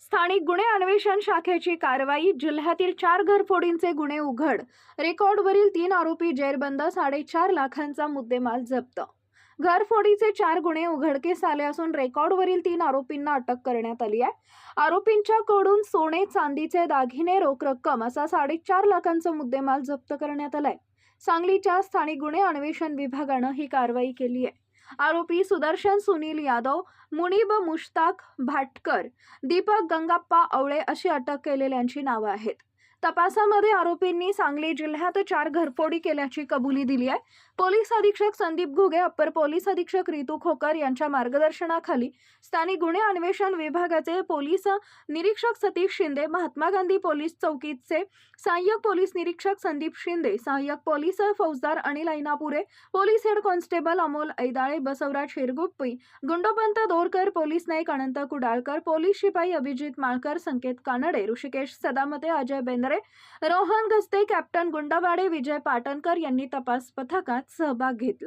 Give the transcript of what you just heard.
स्थानिक गुन्हे अन्वेषण शाखेची कारवाई जिल्ह्यातील चार घरफोडींचे गुन्हे उघड रेकॉर्डवरील तीन आरोपी जेरबंद साडेचार लाखांचा मुद्देमाल जप्त. घरफोडीचे चार गुन्हे उघडकीस आले असून रेकॉर्डवरील तीन आरोपींना अटक करण्यात आली आहे. आरोपींच्याकडून सोने चांदीचे दागिने रोख रक्कम असा साडेचार लाखांचा मुद्देमाल जप्त करण्यात आलाय. सांगलीच्या स्थानिक गुन्हे अन्वेषण विभागानं ही कारवाई केली आहे. आरोपी सुदर्शन सुनील यादव मुनीब मुश्ताक भाटकर दीपक गंगाप्पा आवळे अशी अटक केलेल्यांची नावं आहेत. तपासामध्ये आरोपींनी सांगली जिल्ह्यात चार घरफोडी केल्याची कबुली दिली आहे. पोलीस अधीक्षक संदीप घुगे अप्पर पोलीस अधीक्षक रितू खोकर यांच्या मार्गदर्शनाखाली स्थानिक गुन्हे अन्वेषण विभागाचे पोलीस निरीक्षक सतीश शिंदे महात्मा गांधी पोलीस चौकीचे सहाय्यक पोलीस निरीक्षक संदीप शिंदे सहाय्यक पोलीस फौजदार Anil Ainapure police head constable Amol Aidale Basavaraj Shirguppi Gundopant Dorkar police Naik Anant Kudalkar police शिपाई अभिजित माळकर संकेत कानडे ऋषिकेश सदामते अजय बेंद्रे रोहन गस्ते कॅप्टन गुंडावाडे विजय पाटणकर यांनी तपास पथकात सहभाग घेतला.